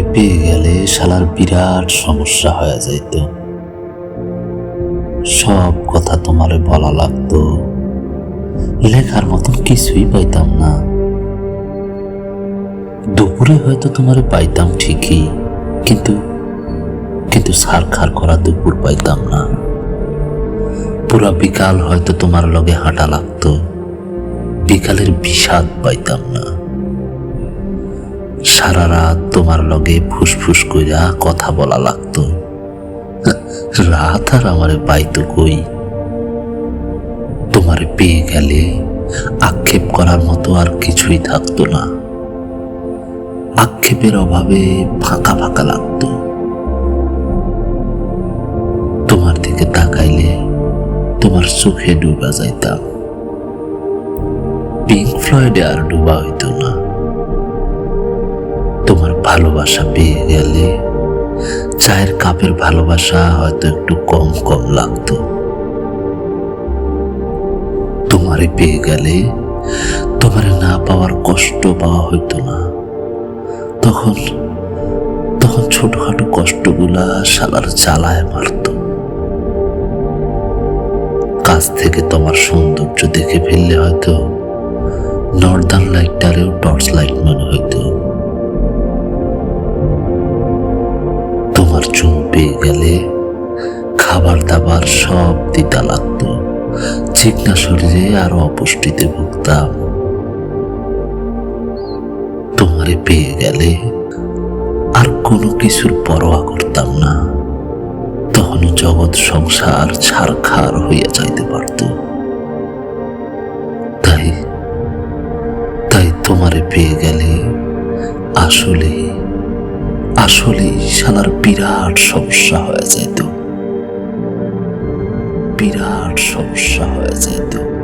তোমারে পেয়ে গেলে শালার বিরাট সমস্যা হয়ে যাইত। সব কথা তোমারে বলা লাগতো। লেখার মতন কিছুই পাইতাম না। দুপুরে হয়তো তোমারে পাইতাম ঠিকই, কিন্তু কিন্তু সারখার করা দুপুর পাইতাম না। পুরা বিকাল হয়তো তোমার লগে হাঁটা লাগতো। বিকালের বিষাদ পাইতাম না। সারা রাত তোমার লগে ফুসফুস কইরা কথা বলা লাগতো। রাত আর আমারে পাইতো কই? তোমারে পেয়ে গেলে আক্ষেপ করার মতো আর কিছুই থাকতো না। আক্ষেপের অভাবে ফাঁকা ফাঁকা লাগতো। তোমার দিকে তাকাইলে তোমার চোখে ডুবা যাইতাম। পিঙ্ক ফ্লয়েডে আর ডুবা হইতো না। ভালোবাসা পেয়ে গেলে চায়ের কাপের ভালোবাসা হয়তো একটু কম কম লাগতো। তোমারে পেয়ে গেলে তোমারে না পাওয়ার কষ্ট পাওয়া হইতো না। তখন তখন ছোটখাটো কষ্টগুলা সালার চালায় মারত। কাছ থেকে তোমার সৌন্দর্য দেখে ফেললে হয়তো নর্দার্ন লাইটটারেও টর্চ লাইট মনে হইতো। চুম পেয়ে গেলে খাবার দাবার সব দিতা লাগতো। চিকনা শরীরে আরও অপুষ্টিতে ভুগতাম। তোমারে পেয়ে গেলে আর কোনো কিছুর পরোয়া করতাম না। তখন জগৎ সংসার ছাড়খার হইয়া যাইতে পারত। তাই তাই তোমারে পেয়ে গেলে আসলে আসলে শালার বিরাট সমস্যা হয়ে যেত। বিরাট সমস্যা হয়ে যেত।